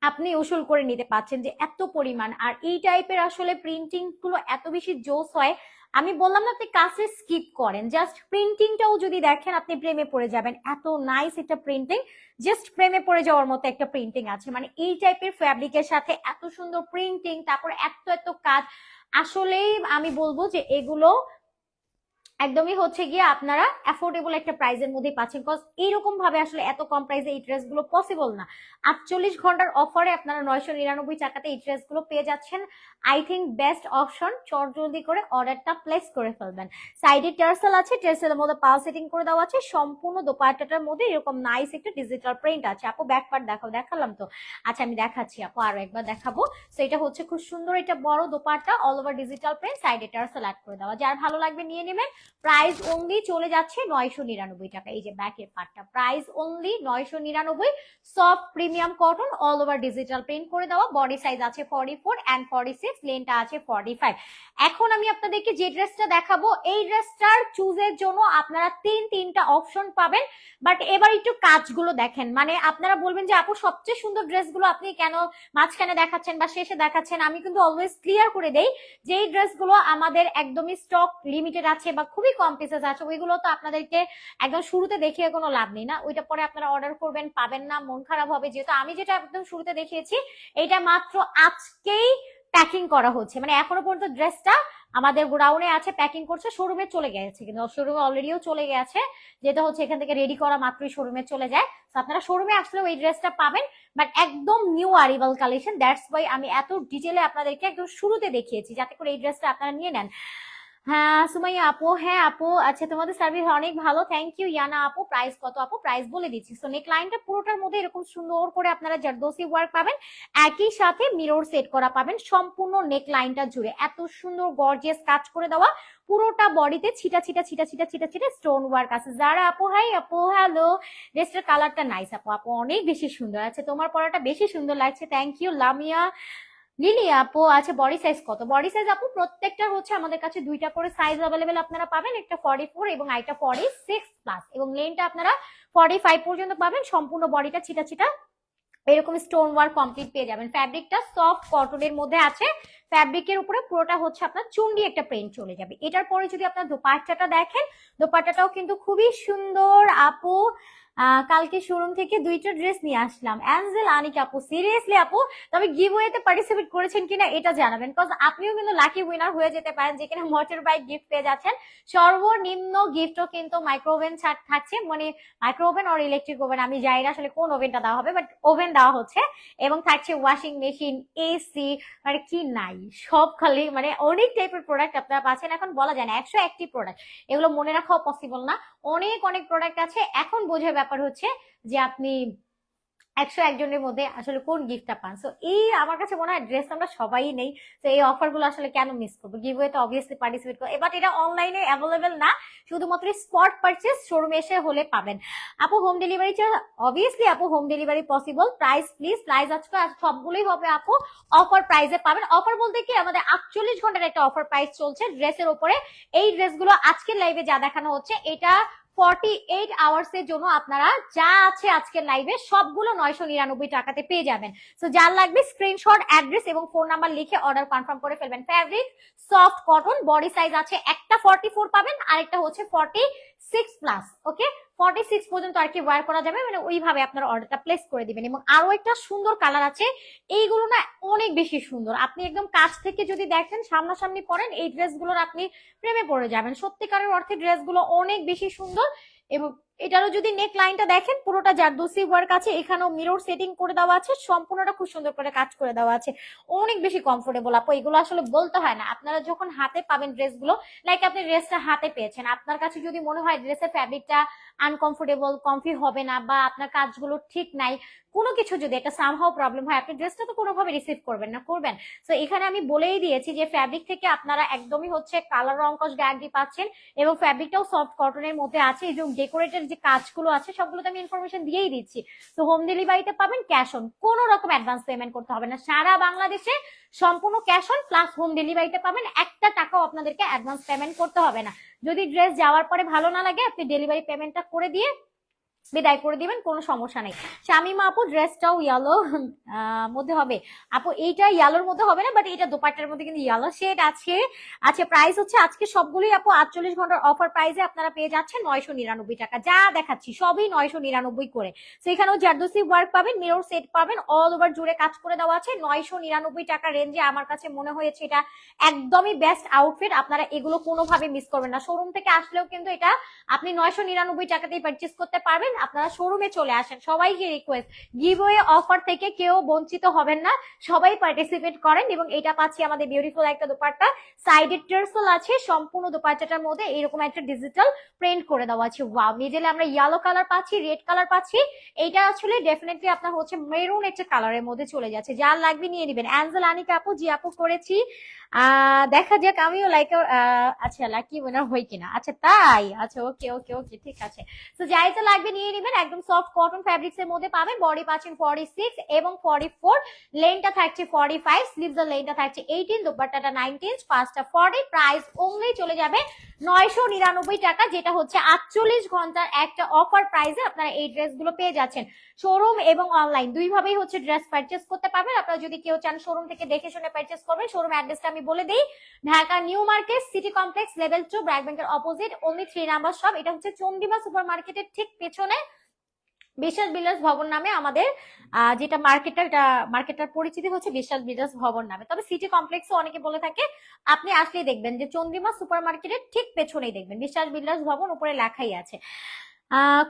আপনি উসুল করে নিতে পারছেন যে এত পরিমাণ। আর এই টাইপের আসলে প্রিন্টিংগুলো এত বেশি জোস হয় আমি বললাম না আপনি কাছে স্কিপ করেন জাস্ট প্রিন্টিংটাও যদি দেখেন আপনি প্রেমে পড়ে যাবেন। এত নাইস একটা প্রিন্টিং জাস্ট প্রেমে পড়ে যাওয়ার মতো একটা প্রিন্টিং আছে। মানে এই টাইপের ফ্যাব্রিকের সাথে এত সুন্দর প্রিন্টিং তারপর এত এত কাজ। আসলেই আমি বলব যে এগুলো একদমই হচ্ছে গিয়ে আপনারা অ্যাফোর্ডেবল একটা প্রাইসের মধ্যেই পাচ্ছেন। বিকজ এইরকম ভাবে আসলে এত কম প্রাইসে এই ড্রেসগুলো পসিবল না। আটচল্লিশ ঘণ্টার অফারে আপনারা নয়শো নিরানব্বই টাকাতে এই ড্রেসগুলো পেয়ে যাচ্ছেন। আই থিঙ্ক বেস্ট অপশন চট জলদি করে অর্ডারটা প্লেস করে ফেলবেন। সাইডে টার্সেল আছে টার্সেলের মধ্যে পাল সেটিং করে দেওয়া আছে। সম্পূর্ণ দোপাট্টাটার মধ্যে এরকম নাইস একটা ডিজিটাল প্রিন্ট আছে। আপু ব্যাক পার্ট দেখাও, দেখালাম তো? আচ্ছা আমি দেখাচ্ছি আপু, আরও একবার দেখাবো। তো এটা হচ্ছে খুব সুন্দর এটা বড় dupatta all over digital print সাইডে টার্সেল অ্যাড করে দেওয়া। যার ভালো লাগবে নিয়ে নেবেন। প্রাইস অনলি চলে যাচ্ছে নয়শো নিরানব্বই টাকা। এই যে ব্যাকের পার্টটা প্রাইস অনলি নয়শো নিরানব্বই। Soft premium cotton all over digital print করে দেওয়া। বডি সাইজ আছে forty four and forty six লেনটা আছে ফর্টি ফাইভ এখন আমি আপনাদেরকে যে ড্রেসটা দেখাবো, এই ড্রেসটার চুজের জন্য আপনারা তিন, তিনটা অপশন পাবেন। বাট এবার একটু কাজগুলো দেখেন। মানে আপনারা বলবেন যে, আপু, সবচেয়ে সুন্দর ড্রেসগুলো আপনি কেন মাঝখানে দেখাচ্ছেন বা শেষে দেখাচ্ছেন? আমি কিন্তু অলওয়েজ ক্লিয়ার করে দেই যে, এই ড্রেসগুলো আমাদের একদমই স্টক লিমিটেড আছে বা খুবই কম পিসেস আছে, ওইগুলো তো আপনাদেরকে একদম শুরুতে দেখিয়ে কোনো লাভ নেই না। ওইটা পরে আপনারা অর্ডার করবেন, পাবেন না, মন খারাপ হবে। যেহেতু আমি যেটা একদম শুরুতে দেখিয়েছি এটা মাত্র আজকেই প্যাকিং করা হচ্ছে। মানে এখনও পর্যন্ত ড্রেসটা আমাদের গোডাউনে আছে প্যাকিং করছে শোরুমে চলে গেছে। কিন্তু শোরুমে অলরেডিও চলে গেছে। যেটা হচ্ছে এখান থেকে রেডি করা মাত্রই শোরুমে চলে যায়। আপনারা শোরুমে আসলেও এই ড্রেসটা পাবেন বাট একদম new arrival collection that's why আমি এত ডিটেলে আপনাদেরকে একদম শুরুতে দেখিয়েছি, যাতে করে এই ড্রেসটা আপনারা নিয়ে নেন। হ্যাঁ সুমাইয়া আপু হ্যাঁ আপু আচ্ছা তোমাদের সার্ভিস অনেক ভালো থ্যাংক ইউ ইয়ানা আপু প্রাইস কত আপু? প্রাইস বলে দিচ্ছি। সো নেক লাইনটা পুরোটার মধ্যে এরকম সুন্দর করে আপনারা জারদোসি ওয়ার্ক পাবেন। একই সাথে মিরর সেট করা পাবেন সম্পূর্ণ নেক লাইনটা জুড়ে। এত সুন্দর গর্জিয়াস কাজ করে দেওয়া। পুরোটা বডিতে ছিটা ছিটা ছিটা ছিটা ছিটা ছিটা স্টোন ওয়ার্ক আছে। যারা আপু হাই আপু হ্যালো ড্রেসটার কালারটা নাইস আপু আপু, অনেক বেশি সুন্দর। আছে তোমার পরাটা বেশি সুন্দর লাগছে। Thank you Lamia. লিলি আপু আছে বডি সাইজ কত? বডি সাইজ আপু প্রত্যেকটা হচ্ছে আমাদের কাছে দুইটা করে সাইজ অ্যাভেলেবেল আপনারা পাবেন, একটা ফর্টি ফোর এবং আরেকটা ফর্টি সিক্স প্লাস এবং লেনটা আপনারা ফর্টি ফাইভ পর্যন্ত পাবেন, সম্পূর্ণ বডিটা ছিটা ছিটা এরকম স্টোন ওয়ার্ক কমপ্লিট পেয়ে যাবেন। ফ্যাব্রিকটা সফট কটনের মধ্যে আছে ফ্যাব্রিকের উপরে পুরোটা হচ্ছে আপনার চুন্ডি একটা প্রিন্ট চলে যাবে। এটার পরে যদি আপনার দোপাট্টাটা দেখেন, দোপাট্টাটাও কিন্তু খুবই সুন্দর আপু কালকে শোরুম থেকে দুইটা ড্রেস নিয়ে আসলাম। অ্যাঞ্জেল, আনিক আপু সিরিয়াসলি আপু, তবে গিভ ওয়েতে পার্টিসিপেট করেছেন কিনা এটা জানাবেন বিকজ আপনিও কিন্তু লাকি উইনার হয়ে যেতে পারেন, যেখানে মোটর বাইক গিফট পেয়ে যাচ্ছেন। সর্বনিম্ন গিফটও কিন্তু মাইক্রোওভেন ছাড় থাকছে মানে মাইক্রোওভেন আর ইলেকট্রিক ওভেন আমি জানি না আসলে কোন ওভেনটা দেওয়া হবে বাট ওভেন দেওয়া হচ্ছে, এবং থাকছে ওয়াশিং মেশিন এসি মানে কি নাই, সব খালি মানে অনেক টাইপের প্রোডাক্ট আপনারা পাচ্ছেন, এখন বলা যায় না, একশো একটি প্রোডাক্ট এগুলো মনে রাখাও পসিবল না। অনেক অনেক প্রোডাক্ট আছে। এখন বোঝার ব্যাপার হচ্ছে যে আপনি একশো একজনের মধ্যে আসলে কোন গিফটটা পান? সো এই আমার কাছে মনে হয় ড্রেস আমরা সবাই নেই। তো এই অফারগুলো আসলে কেন মিস করব? গিভওয়ে তো অবভিয়াসলি পার্টিসিপেট করব। এবার এটা অনলাইনে অ্যাভেলেবেল না। শুধুমাত্র স্পট পারচেস শোরুমে এসে হলে পাবেন। আপু হোম ডেলিভারি অবভিয়াসলি আপু home delivery possible price please price আজকে সবগুলোই হবে আপু। অফার প্রাইসে পাবেন। অফার বলতে কি, আমাদের আটচল্লিশ ঘণ্টার একটা অফার প্রাইস চলছে ড্রেসের ওপরে। এই ড্রেসগুলো আজকের লাইভে যা দেখানো হচ্ছে, এটা ফর্টি এইট আওয়ার্স এর জন্য আপনারা যা আছে আজকের লাইভে সবগুলো নয়শো নিরানব্বই টাকাতে পেয়ে যাবেন। তো যার লাগবে স্ক্রিনশট অ্যাড্রেস এবং ফোন নাম্বার লিখে অর্ডার কনফার্ম করে ফেলবেন। Fabric soft cotton body size আছে, একটা ফর্টি ফোর পাবেন, আরেকটা হচ্ছে forty six plus okay forty six পর্যন্ত আর কি ওয়ার করা যাবে মানে ওইভাবে আপনার অর্ডারটা প্লেস করে দিবেন। এবং আরও একটা সুন্দর কালার আছে, এইগুলো না অনেক বেশি সুন্দর। আপনি একদম কাছ থেকে যদি দেখেন, সামনাসামনি পরেন, এই ড্রেসগুলোর আপনি প্রেমে পড়ে যাবেন। সত্যিকারের অর্থে ড্রেসগুলো অনেক বেশি সুন্দর এবং এটারও যদি নেক লাইনটা দেখেন, পুরোটা জারদোসি ওয়ার্ক আছে। এখানেও মিরর সেটিং করে দেওয়া আছে, সম্পূর্ণটা খুব সুন্দর করে কাজ করে দেওয়া আছে। অনেক বেশি কমফোর্টেবল আপু, এগুলো আসলে বলতে হয় না। আপনারা যখন হাতে পাবেন ড্রেসগুলো লাইক আপনি ড্রেসটা হাতে পেয়েছেন, আপনার কাছে যদি মনে হয় ড্রেসের ফ্যাব্রিকটা আনকমফোর্টেবল কমফি হবে না বা আপনার কাজগুলো ঠিক নাই, কোনো কিছু যদি একটা সামহাও প্রবলেম হয়, আপনি ড্রেসটা তো কোনোভাবে রিসিভ করবেন না, করবেন। তো এখানে আমি বলেই দিয়েছি যে ফ্যাব্রিক থেকে আপনারা একদমই হচ্ছে কালার রঙ্কশ গ্যারান্টি পাচ্ছেন এবং ফ্যাব্রিকটাও সফট কটনের মধ্যে আছে এবং ডেকোরেটের যে কাজগুলো আছে, সবগুলোতে আমি ইনফরমেশন দিয়েই দিচ্ছি। তো হোম ডেলিভারিতে পাবেন ক্যাশ অন কোনো রকম অ্যাডভান্স পেমেন্ট করতে হবে না। সারা বাংলাদেশে সম্পূর্ণ ক্যাশ অন প্লাস হোম ডেলিভারিতে পাবেন। একটা টাকাও আপনাদেরকে অ্যাডভান্স পেমেন্ট করতে হবে না। যদি ড্রেস যাওয়ার পরে ভালো না লাগে, আপনি ডেলিভারি পেমেন্টটা করে দিয়ে বিদায় করে দিবেন, কোনো সমস্যা নেই। শামিমা আপু ড্রেসটাও ইয়েলো মধ্যে হবে। আপু, এইটা ইয়েলোর মধ্যে হবে না বাট এটা দোপাট্টার মধ্যে কিন্তু ইয়েলো শেড আছে। আচ্ছা প্রাইস হচ্ছে আজকে সবগুলোই আপু আটচল্লিশ ঘণ্টার অফার প্রাইসে আপনারা পেয়ে যাচ্ছেন নয়শো নিরানব্বই টাকা। যা দেখাচ্ছি, সবই নয়শো নিরানব্বই করে। তো এখানেও জারদোসি ওয়ার্ক পাবেন মিরর সেট পাবেন অল ওভার জুড়ে কাজ করে দেওয়া আছে। নয়শো নিরানব্বই টাকা রেঞ্জে আমার কাছে মনে হয়েছে এটা একদমই বেস্ট আউটফিট আপনারা এগুলো কোনোভাবে মিস করবেন না। শোরুম থেকে আসলেও কিন্তু এটা আপনি নয়শো নিরানব্বই টাকাতেই পারচেস করতে পারবেন। আপনারা শোরুমে চলে আসেন। সবাইকে রিকোয়েস্ট গিভওয়ে অফার থেকে কেউ বঞ্চিত হবেন না। সবাই পার্টিসিপেট করেন এবং এটা পাচ্ছি আমাদের বিউটিফুল একটা দোপাট্টা। সাইডে টার্সেল আছে, সম্পূর্ণ দোপাট্টাটার মধ্যে এরকম একটা ডিজিটাল প্রিন্ট করে দেওয়া আছে। ওয়াও নিজেলে আমরা ইয়েলো কালার পাচ্ছি রেড কালার পাচ্ছি। এইটা আসলে ডেফিনেটলি আপনার হচ্ছে মেরুন একটা কালারের মধ্যে চলে যাচ্ছে। যার লাগবে নিয়ে নেবেন। অ্যাঞ্জেল আনিকা আপু, জি আপু করেছি। দেখা যাক, আমিও লাইক আচ্ছা লাকি উইনার হই কিনা। আচ্ছা তাই? আচ্ছা ওকে ওকে ওকে ঠিক আছে। তো যাই তো লাগবে নিয়ে নেবেন। একদম সফট কটন ফ্যাব্রিক্স এর মধ্যে পাবেন। বডি পাচ্ছেন ফর্টি সিক্স এবং ফর্টি ফোর লেনটা থাকছে ফর্টি ফাইভ স্লিভস এর লেনটা থাকছে এইটিন দোপাট্টাটা নাইনটিন পাঁচটা ফর্টি প্রাইস অনলি চলে যাবে নয়শো নিরানব্বই টাকা, যেটা হচ্ছে আটচল্লিশ ঘণ্টার একটা অফার প্রাইসে আপনারা এই ড্রেসগুলো পেয়ে যাচ্ছেন। শোরুম এবং অনলাইন দুইভাবেই হচ্ছে ড্রেস পারচেস করতে পারবেন। আপনারা যদি কেউ চান শোরুম থেকে দেখে শুনে পারচেস করবেন শোরুম অ্যাড্রেসটা আমি বলে দিই। Dhaka new market city complex level two BRAC ব্যাংকের opposite only three number shop এটা হচ্ছে চন্ডিমা সুপার মার্কেটের ঠিক পেছনে। বিশ্বাস বিলাস ভবন নামে আমাদের যেটা মার্কেটটা এটা মার্কেটটার পরিচিতি হচ্ছে বিশ্বাস বিলাস ভবন নামে। তবে সিটি কমপ্লেক্সে অনেকে বলে থাকে, আপনি আসলেই দেখবেন যে চন্দ্রিমা সুপার মার্কেটের ঠিক পেছনেই দেখবেন। বিশ্বাস বিলাস ভবন উপরে লেখাই আছে।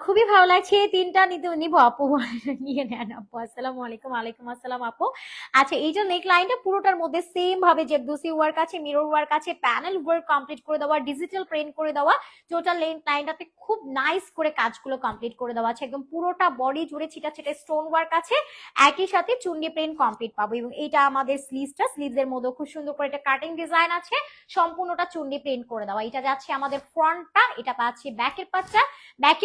খুবই ভালো লাগছে তিনটা নিতে, নিব আপু, নিয়ে নেন আপু। আসসালামু আলাইকুম, ওয়ালাইকুম আসসালাম আপু। আচ্ছা এই যে নেক লাইনটা পুরোটার মধ্যে সেম ভাবে যে দুসি ওয়ার্ক আছে মিরর ওয়ার্ক আছে প্যানেল ওয়ার্ক কমপ্লিট করে দেওয়া ডিজিটাল প্রিন্ট করে দেওয়া টোটাল লেন লাইনটাতে খুব নাইস করে কাজগুলো কমপ্লিট করে দেওয়া আছে। একদম পুরোটা বডি জুড়ে ছিটা ছিটা স্টোন ওয়ার্ক আছে। একই সাথে চুন্ডি প্রিন্ট কমপ্লিট পাবো এবং এটা আমাদের স্লিভসটা স্লিভস এর মধ্যে খুব সুন্দর করে একটা কাটিং ডিজাইন আছে। সম্পূর্ণটা চুন্ডি প্রিন্ট করে দেওয়া। এটা যাচ্ছে আমাদের ফ্রন্টটা এটা পাচ্ছি ব্যাকের পাচ্চা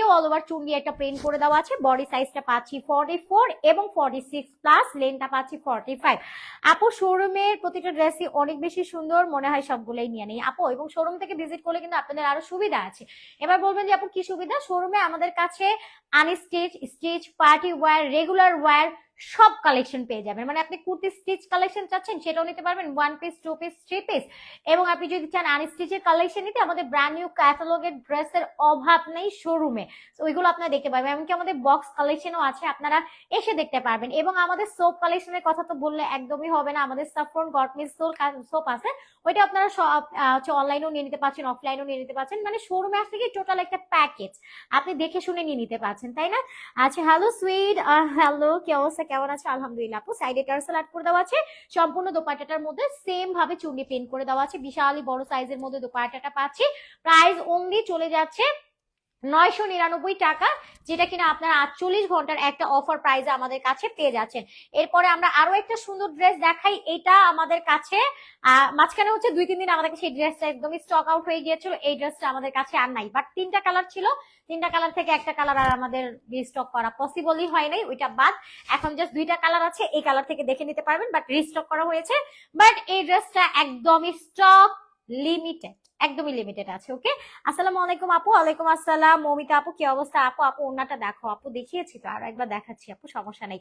ব্যাকেও অল ওভার চুন দিয়ে একটা প্রিন্ট করে দেওয়া আছে বডি সাইজটা পাচ্ছি ফর্টি ফোর এবং ফর্টি সিক্স প্লাস লেনটা পাচ্ছি ফর্টি ফাইভ আপু শোরুমের প্রতিটা ড্রেসই অনেক বেশি সুন্দর, মনে হয় সবগুলোই নিয়ে নেই। আপু, এবং শোরুম থেকে ভিজিট করলে কিন্তু আপনাদের আরও সুবিধা আছে। এবার বলবেন যে, আপু, কি সুবিধা? শোরুমে আমাদের কাছে unstitch stitch party wear regular wear সব কালেকশন পেয়ে যাবেন। মানে আপনি কুর্তি স্টিচ কালেকশন চাচ্ছেন, সেটাও নিতে পারবেন। One piece two piece three piece এবং আপনি যদি চান আনস্টিচের কালেকশন নিতে, আমাদের ব্র্যান্ড নিউ ক্যাটালগের ড্রেসের অভাব নেই শোরুমে ওইগুলো আপনারা দেখতে পাবেন এমনকি আমাদের বক্স কালেকশনও আছে, আপনারা এসে দেখতে পারবেন। এবং আমাদের সোপ কালেকশনের কথা তো বললে একদমই হবে না। আমাদের সাফরন গটমিস সোপ আছে। ওইটা আপনারা হচ্ছে অনলাইনেও নিয়ে নিতে পারছেন অফলাইনেও নিয়ে নিতে পারছেন। মানে শোরুমে আসলে কি টোটাল একটা প্যাকেজ আপনি দেখে শুনে নিয়ে নিতে পারছেন, তাই না? আচ্ছা হ্যালো সুইট হ্যালো কি অবস্থা? কেমন আছে? আলহামদুলিল্লাহ আপু। সাইডে টার্সেল অ্যাড করে দেওয়া আছে। সম্পূর্ণ দোপাট্টাটার মধ্যে সেম ভাবে চুন্ডি প্রিন্ট করে দেওয়া আছে। বিশালই বড় সাইজের মধ্যে দোপাট্টাটা পাচ্ছি। প্রাইস অনলি চলে যাচ্ছে নয়শো নিরানব্বই টাকা, যেটা কিনা আপনার আটচল্লিশ ঘণ্টার একটা অফার প্রাইজে আমাদের কাছে পেয়ে যাচ্ছেন। এরপরে আমরা আরও একটা সুন্দর ড্রেস দেখাই, এটা আমাদের কাছে মাঝখানে হচ্ছে দুই, তিন দিন আমাদের কাছে এই ড্রেসটা একদমই স্টক আউট হয়ে গিয়েছিল, এই ড্রেসটা আমাদের কাছে আর নাই। বাট তিনটা কালার ছিল, তিনটা কালার থেকে একটা কালার আর আমাদের রিস্টক করা পসিবলই হয় নাই, ওইটা বাদ। এখন জাস্ট দুইটা কালার আছে, এই কালার থেকে দেখে নিতে পারবেন বাট রিস্টক করা হয়েছে। বাট এই ড্রেসটা একদমই স্টক লিমিটেড একদমই লিমিটেড আছে ওকে আসসালামু আলাইকুম আপু, ওয়ালাইকুম আসসালাম। মমিতা আপু, কি অবস্থা? আপু আপু ওনাটা দেখো। আপু দেখিয়েছি তো, আর একবার দেখাচ্ছি আপু, সমস্যা নেই।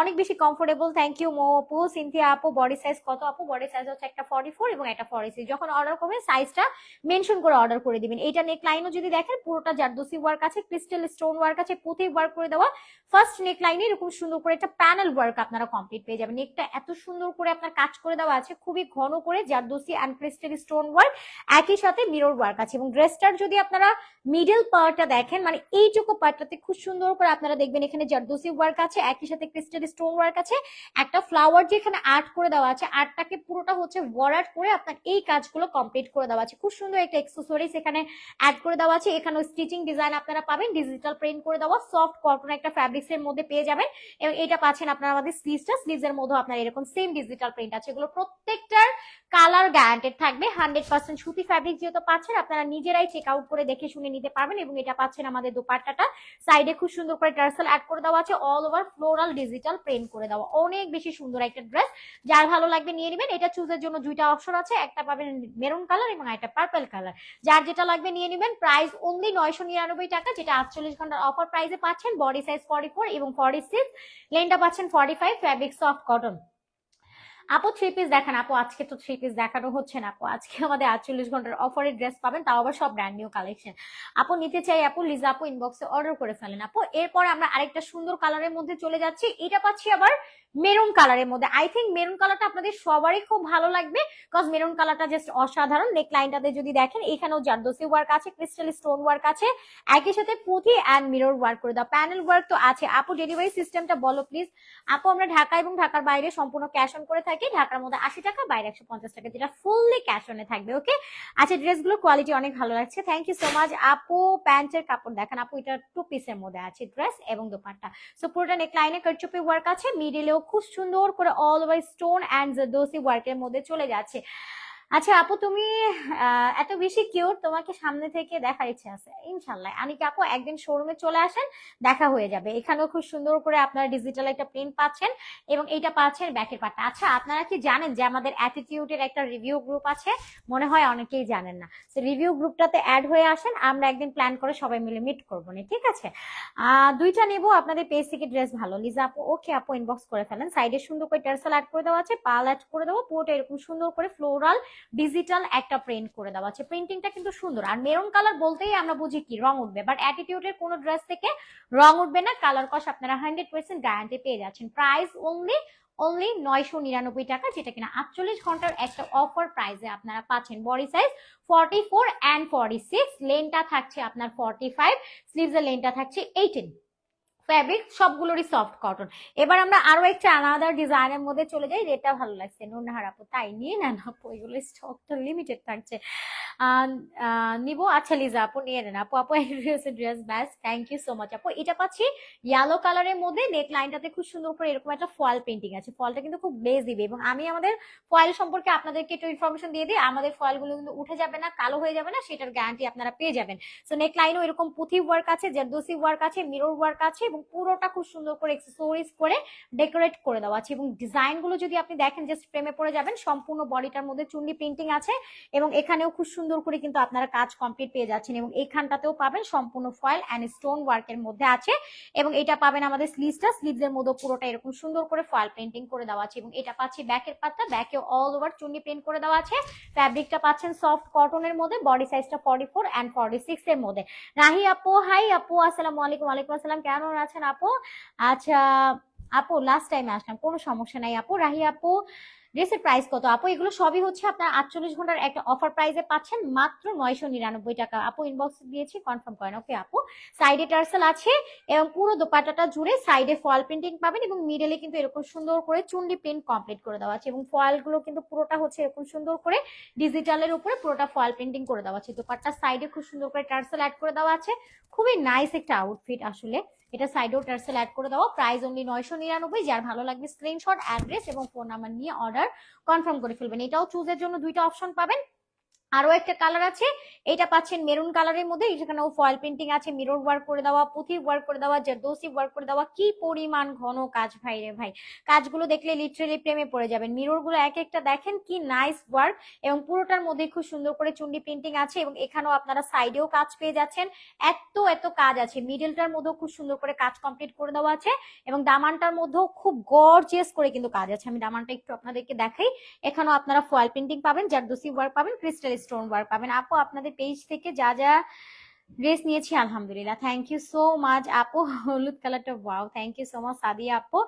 অনেক বেশি কমফোর্টেবল থ্যাংক ইউ মো আপু। সিনথিয়া আপু বডি সাইজ কত আপু? বডি সাইজ হচ্ছে একটা ফর্টি ফোর এবং একটা ফর্টি সিক্স যখন অর্ডার করবেন সাইজটা মেনশন করে অর্ডার করে দিবেন। এইটা নেক লাইনও যদি দেখেন, পুরোটা জারদোসি ওয়ার্ক আছে ক্রিস্টাল স্টোন ওয়ার্ক আছে পুঁথি ওয়ার্ক করে দেওয়া। ফার্স্ট নেক লাইনে এরকম সুন্দর করে একটা প্যানেল ওয়ার্ক আপনারা কমপ্লিট পেয়ে যাবেন। নেকটা এত সুন্দর করে আপনার কাজ করে দেওয়া আছে, খুবই ঘন করে zardozi and crystal stone work একই সাথে মিরর ওয়ার্ক আছে এবং ড্রেসটার যদি আপনারা মিডল পার্টটা দেখেন মানে এইটুকু পার্টটাতে খুব সুন্দর করে আপনারা দেখবেন এখানে জারদোসি ওয়ার্ক আছে, একই সাথে ক্রিস্টাল স্টোন ওয়ার্ক আছে, একটা ফ্লাওয়ার যে এখানে আর্ট করে দেওয়া আছে আর্টটাকে পুরোটা হচ্ছে ওয়ার্ড করে আপনার এই কাজগুলো কমপ্লিট করে দেওয়া আছে। খুব সুন্দর একটা এক্সেসরিজ এখানে অ্যাড করে দেওয়া আছে এখানে স্টিচিং ডিজাইন আপনারা পাবেন ডিজিটাল প্রিন্ট করে দেওয়া সফট কটন একটা ফ্যাব্রিক্স এর মধ্যে পেয়ে যাবেন এবং এটা পাচ্ছেন আপনারা আমাদের স্লিভসটা স্লিভস এর মধ্যে আপনার এরকম সেম ডিজিটাল প্রিন্ট আছে। এগুলো প্রত্যেকটার কালার গ্যারান্টেড থাকবে হান্ড্রেড পার্সেন্ট সুতি ফ্যাব্রিক যেহেতু পাচ্ছেন, আপনারা নিজেরাই চেক আউট করে দেখে শুনে নিতে পারবেন এবং এটা পাচ্ছেন আমাদের দোপাট্টাটা। সাইডে খুব সুন্দর করে টার্সেল অ্যাড করে দেওয়া আছে all over floral digital print করে দেওয়া। অনেক বেশি সুন্দর একটা ড্রেস যার ভালো লাগবে নিয়ে নেবেন। এটা চুজের জন্য দুইটা অপশন আছে, একটা পাবেন মেরুন কালার এবং একটা পার্পল কালার যার যেটা লাগবে নিয়ে নেবেন প্রাইস অনলি নয়শো নিরানব্বই টাকা, যেটা আটচল্লিশ ঘণ্টার অফার প্রাইসে পাচ্ছেন বডি সাইজ ফর্টি ফোর এবং ফর্টি সিক্স লেনটা পাচ্ছেন forty five fabric soft cotton আপু থ্রি পিস দেখান, আপু আজকে তো থ্রি পিস দেখানো হচ্ছে না, আপু। আজকে আমাদের আটচল্লিশ ঘণ্টার অফারের ড্রেস পাবেন, তাও আবার সব ব্র্যান্ড নিউ কালেকশন আপু, নিতে চাই আপু লিজা আপু ইনবক্সে অর্ডার করে ফেলেন। আপু, এরপর আমরা আরেকটা সুন্দর কালারের মধ্যে চলে যাচ্ছি। এটা পাচ্ছি আবার মেরুন কালারের মধ্যে। আই থিঙ্ক মেরুন কালারটা আপনাদের সবারই খুব ভালো লাগবে বিকজ মেরুন কালারটা জাস্ট অসাধারণ। নেক লাইনটাতে যদি দেখেন, এখানেও জারদোসি ওয়ার্ক আছে ক্রিস্টাল স্টোন ওয়ার্ক আছে। একই সাথে পুঁথি অ্যান্ড মিরর ওয়ার্ক করে দাও। প্যানেল ওয়ার্ক তো আছে। আপু ডেলিভারি সিস্টেমটা বলো প্লিজ আপু, আমরা ঢাকা এবং ঢাকার বাইরে সম্পূর্ণ ক্যাশ অন করে থাকি। ঢাকার মধ্যে আশি টাকা, বাইরে একশো পঞ্চাশ টাকা যেটা ফুললি ক্যাশ অনে থাকবে ওকে আচ্ছা ড্রেসগুলোর কোয়ালিটি অনেক ভালো লাগছে। থ্যাংক ইউ সো মাচ আপু, প্যান্টের কাপড় দেখেন, আপু, এটা টু পিসের মধ্যে আছে ড্রেস এবং দোপাট্টা। সো পুরোটা নেক লাইনে কারচুপি ওয়ার্ক আছে মিডিলেও খুব সুন্দর করে অল ওভার স্টোন অ্যান্ড দোসি ওয়ার্কের মধ্যে চলে যাচ্ছে। আচ্ছা আপু, তুমি এত বেশি কিউট তোমাকে সামনে থেকে দেখার ইচ্ছে আছে। ইনশাল্লাহ। আনিকা আপু একদিন শোরুমে চলে আসেন, দেখা হয়ে যাবে। এখানেও খুব সুন্দর করে আপনারা ডিজিটাল একটা প্রিন্ট পাচ্ছেন এবং এইটা পাচ্ছেন ব্যাকের পার্টটা আচ্ছা আপনারা কি জানেন যে আমাদের অ্যাটিটিউডের একটা রিভিউ গ্রুপ আছে? মনে হয় অনেকেই জানেন না। রিভিউ গ্রুপটাতে অ্যাড হয়ে আসেন, আমরা একদিন প্ল্যান করে সবাই মিলে মিট করব না ঠিক আছে? দুইটা নেব। আপনাদের পেজ থেকে ড্রেস ভালো। লিজা আপু ওকে আপু ইনবক্স করে ফেলেন। সাইডে সুন্দর করে টার্সেল অ্যাড করে দেওয়া আছে পাল অ্যাড করে দেবো। পুরোটা এরকম সুন্দর করে ফ্লোরাল ডিজিটাল একটা প্রিন্ট করে দেওয়া আছে। প্রিন্টিংটা কিন্তু সুন্দর। আর মেরুন কালার বলতেই আমরা বুঝি কি রং উঠবে। বাট অ্যাটিটিউডের কোনো ড্রেস থেকে রং উঠবে না। কালার কস আপনারা হান্ড্রেড পার্সেন্ট গ্যারান্টি পেয়ে যাচ্ছেন। প্রাইস অনলি অনলি নয়শো নিরানব্বই টাকা, যেটা কিনা আটচল্লিশ ঘণ্টার একটা অফার প্রাইসে আপনারা পাচ্ছেন। Body size forty four and forty six লেনটা থাকছে আপনার ফর্টি ফাইভ স্লিভসের লেনটা থাকছে এইটিন ফ্যাব্রিক সবগুলোরই সফট কটন এবার আমরা আরও একটা আলাদা ডিজাইনের মধ্যে চলে যাই, যেটা ভালো লাগছে। নুনহার আপু, তাই নিয়ে নেন আপু, এগুলো স্টকটা লিমিটেড থাকছে। নিবো। আচ্ছা লিজা আপু, নিয়ে নেন আপু। আপু ড্রেস ব্যাস থ্যাংক ইউ সো মাচ আপু। এটা পাচ্ছি ইয়েলো কালারের মধ্যে নেক লাইনটাতে খুব সুন্দর করে এরকম একটা ফয়েল পেন্টিং আছে। ফলটা কিন্তু খুব বেশ দিবে এবং আমি আমাদের ফয়েল সম্পর্কে আপনাদেরকে একটু ইনফরমেশন দিয়ে দিই। আমাদের ফয়েলগুলো কিন্তু উঠে যাবে না, কালো হয়ে যাবে না, সেটার গ্যারান্টি আপনারা পেয়ে যাবেন। সো নেক লাইনও এরকম পুঁথি ওয়ার্ক আছে জারদোসি ওয়ার্ক আছে মিরর ওয়ার্ক আছে এবং পুরোটা খুব সুন্দর করে এক্সেসরিজ করে ডেকোরেট করে দেওয়া আছে এবং ডিজাইনগুলো যদি আপনি দেখেন জাস্ট প্রেমে পড়ে যাবেন, সম্পূর্ণ বডিটার মধ্যে চুন্ডি প্রিন্টিং আছে এবং এখানেও খুব সুন্দর করে কিন্তু আপনারা কাজ কমপ্লিট পেয়ে যাচ্ছেন এবং এখানটাতেও পাবেন সম্পূর্ণ ফয়েল অ্যান্ড স্টোন ওয়ার্কের মধ্যে আছে এবং এটা পাবেন আমাদের স্লিভসটা স্লিভস এর মধ্যে পুরোটা এরকম সুন্দর করে ফয়েল পেন্টিং করে দেওয়া আছে এবং এটা পাচ্ছি ব্যাকের পাটটা ব্যাকে অল ওভার চুন্ডি প্রিন্ট করে দেওয়া আছে। ফ্যাব্রিকটা পাচ্ছেন সফট কটনের মধ্যে বডি সাইজটা forty four and forty six এর মধ্যে। রাহি আপু হাই আপু, আসসালামু আলাইকুম, ওয়ালাইকুম আসসালাম, কেমন আছেন আপু? আচ্ছা আপু লাস্ট টাইমে আসলাম, কোনো সমস্যা নাই আপু। রাহি আপু ড্রেসের প্রাইস কত? আপু, এগুলো সবই হচ্ছে আপনার আটচল্লিশ ঘণ্টার একটা অফার প্রাইসে পাচ্ছেন, মাত্র নয়শো নিরানব্বই টাকা। আপু ইনবক্স দিয়েছি কনফার্ম করেন ওকে আপু? সাইডে টার্সেল আছে এবং পুরো দোপাট্টাটা জুড়ে সাইডে ফয়েল প্রিন্টিং পাবেন এবং মিডলে কিন্তু এরকম সুন্দর করে চুন্ডি প্রিন্ট কমপ্লিট করে দেওয়া আছে এবং ফয়েলগুলো কিন্তু পুরোটা হচ্ছে এরকম সুন্দর করে ডিজিটালের উপরে পুরোটা ফয়েল প্রিন্টিং করে দেওয়া আছে। দোপাট্টার সাইডে খুব সুন্দর করে টার্সেল অ্যাড করে দেওয়া আছে। খুবই নাইস একটা আউটফিট আসলে। এটা সাইডেও টার্সেল অ্যাড করে দাও। প্রাইস অনলি নয়শো নিরানব্বই, যার ভালো লাগবে স্ক্রিনশট অ্যাড্রেস এবং ফোন নাম্বার নিয়ে অর্ডার কনফার্ম করে ফেলবেন। এটাও চুজের জন্য দুইটা অপশন পাবেন। আরও একটা কালার আছে এটা পাচ্ছেন মেরুন কালারের মধ্যে এখানেও ফয়েল প্রিন্টিং আছে মিরর ওয়ার্ক করে দেওয়া পুঁথি ওয়ার্ক করে দেওয়া, জারদোসি ওয়ার্ক করে দেওয়া, কি পরিমাণ ঘন কাজ ভাই রে ভাই। কাজগুলো দেখলে লিটারেলি প্রেমে পড়ে যাবেন। মিররগুলো এক একটা দেখেন কি নাইস ওয়ার্ক এবং পুরোটার মধ্যে খুব সুন্দর করে চুন্ডি প্রিন্টিং আছে এবং এখানেও আপনারা সাইডেও কাজ পেয়ে যাচ্ছেন। এত এত কাজ আছে। মিডলটার মধ্যেও খুব সুন্দর করে কাজ কমপ্লিট করে দেওয়া আছে এবং দামানটার মধ্যেও খুব গর্জিয়াস করে কিন্তু কাজ আছে। আমি দামানটা একটু আপনাদেরকে দেখাই। এখানেও আপনারা ফয়েল প্রিন্টিং পাবেন, জারদোসি ওয়ার্ক পাবেন ক্রিস্টাল স্টোন ওয়ার্ক পাবেন। আপু, আপনাদের পেজ থেকে যা যা ড্রেস নিয়েছি, আলহামদুলিল্লাহ। থ্যাংক ইউ সো মাচ আপু। হলুদ কালারটা wow thank you so much Sadia আপু।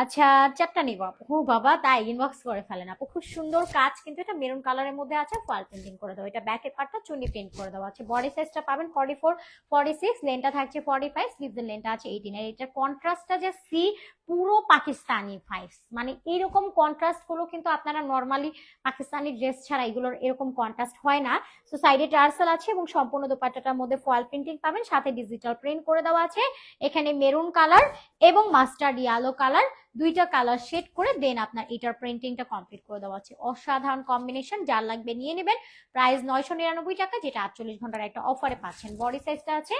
আচ্ছা চারটা নিব আপু। ও বাবা, তাই ইনবক্স করে ফেলেন আপু। খুব সুন্দর কাজ, কিন্তু এটা মেরুন কালারের মধ্যে আছে ফয়েল পেন্টিং করে দেওয়া এটা ব্যাকের পার্টটা চুনি প্রিন্ট করে দেওয়া আছে বডি সাইজটা পাবেন ফর্টি ফোর ফর্টি সিক্স লেনটা থাকছে ফর্টি ফাইভ স্লিভসের লেনটা আছে এইটিন আর এটার কন্ট্রাস্টটা যে সি পুরো পাকিস্তানি ফাইভস মানে এরকম কন্ট্রাস্টগুলো কিন্তু আপনারা নর্মালি পাকিস্তানি ড্রেস ছাড়া এগুলোর এরকম কন্ট্রাস্ট হয় না। সো সাইডে টার্সেল আছে এবং সম্পূর্ণ দোপাট্টাটার মধ্যে ফয়েল প্রিন্টিং পাবেন, সাথে ডিজিটাল প্রিন্ট করে দেওয়া আছে। এখানে মেরুন কালার এবং মাস্টার্ড ইয়েলো কালার দুইটা কালার শেড করে দেন আপনার এটার প্রিন্টিংটা কমপ্লিট করে দেওয়া আছে। অসাধারণ কম্বিনেশন যার লাগবে নিয়ে নেবেন। প্রাইস নয়শো নিরানব্বই টাকা, যেটা আটচল্লিশ ঘণ্টার একটা অফারে পাচ্ছেন। বডি সাইজটা আছে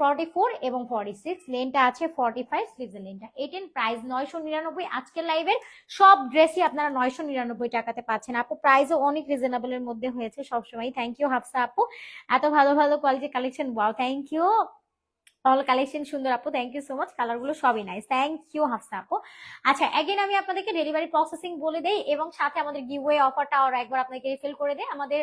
ফর্টি ফোর এবং সিক্স লেনটা আছে ফাইভ প্রাইস নয়শো নিরানব্বই। আজকের লাইভের সব ড্রেসই আপনারা নয়শো নিরানব্বই টাকাতে আপু প্রাইসও অনেক রিজনেবলের মধ্যে হয়েছে থ্যাংক ইউ আপু। এত ভালো ভালো কালেকশন ইউ অল কালেকশন সুন্দর আপু। Thank you so much colour সবই থ্যাংক ইউ আপু। আচ্ছা এগেন আমি ডেলিভারি প্রসেসিং বলে দেই এবং সাথে আমাদের গিভওয়ে অফারটা একবার আপনাকে রিফিল করে দেই। আমাদের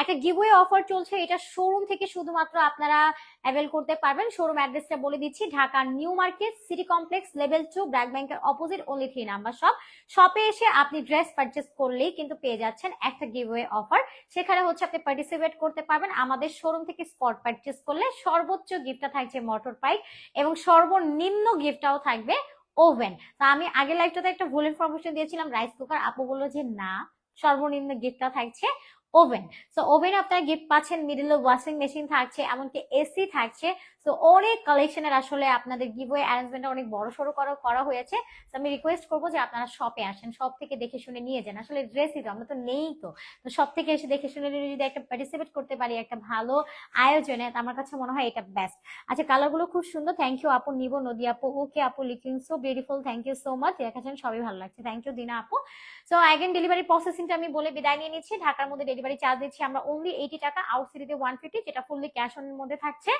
একটা গিভওয়ে অফার চলছে। এটা শোরুম থেকে শুধুমাত্র আপনারা অ্যাভেল করতে পারবেন। শোরুম অ্যাড্রেসটা বলে দিচ্ছি, Dhaka new market city complex level two BRAC ব্যাংকের opposite only three number shop শপে এসে আপনি ড্রেস পারচেস করলেই কিন্তু পেয়ে যাচ্ছেন একটা গিভওয়ে অফার সেখানে হচ্ছে আপনি পার্টিসিপেট করতে পারবেন। আমাদের শোরুম থেকে স্পট পারচেস করলে সর্বোচ্চ গিফটটা থাকছে মোটর পাইক এবং সর্বনিম্ন গিফটটাও থাকবে ওভেন তা আমি আগের লাইফটাতে একটা ভুল ইনফরমেশন দিয়েছিলাম রাইস কুকার আপু বলল যে, না, সর্বনিম্ন গিফটটা থাকছে ওভেন। সো ওভেন আপনারা গিফট পাচ্ছেন মিডিলে ওয়াশিং মেশিন থাকছে এমনকি এসি থাকছে। সো অনেক কালেকশনের আসলে আপনাদের গিভওয়ে অ্যারেঞ্জমেন্ট অনেক বড় সড়ো করা করা হয়েছে। তো আমি রিকোয়েস্ট করব যে আপনারা শপে আসেন শপ থেকে দেখে শুনে নিয়ে যান। আসলে ড্রেসই তো, আমরা তো নেই তো। তো সব থেকে এসে দেখে শুনে যদি একটা পার্টিসিপেট করতে পারি একটা ভালো আয়োজনে আমার কাছে মনে হয় এটা বেস্ট আচ্ছা কালারগুলো খুব সুন্দর। থ্যাংক ইউ আপু, নিব, নদী আপু, ওকে আপু looking so beautiful thank you so much দেখাচ্ছেন সবই ভালো লাগছে। থ্যাংক ইউ দিনা আপু। সো অ্যাগেন ডেলিভারি প্রসেসিংটা আমি বলে বিদায় নিয়ে নিচ্ছি। ঢাকার মধ্যে ডেলিভারি চার্জ দিচ্ছি আমরা অনলি এইটি টাকা। আউট সিটিতে ওয়ান ফিফটি যেটা ফুললি ক্যাশ অনের মধ্যে থাকছে।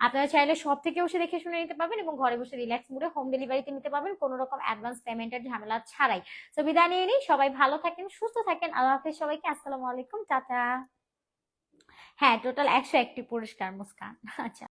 আপনারা চাইলে সব থেকে বসে দেখে শুনে নিতে পারবেন এবং ঘরে বসে রিল্যাক্স মুডে হোম ডেলিভারিতে নিতে পারবেন, কোনো রকম অ্যাডভান্স পেমেন্টের ঝামেলা ছাড়াই। তো বিদায় নিয়ে নিই, সবাই ভালো থাকেন, সুস্থ থাকেন, আল্লাহ হাফিজ সবাইকে, আসসালামু আলাইকুম, টাটা। হ্যাঁ টোটাল একশো একটি পুরস্কার, মুস্কান। আচ্ছা।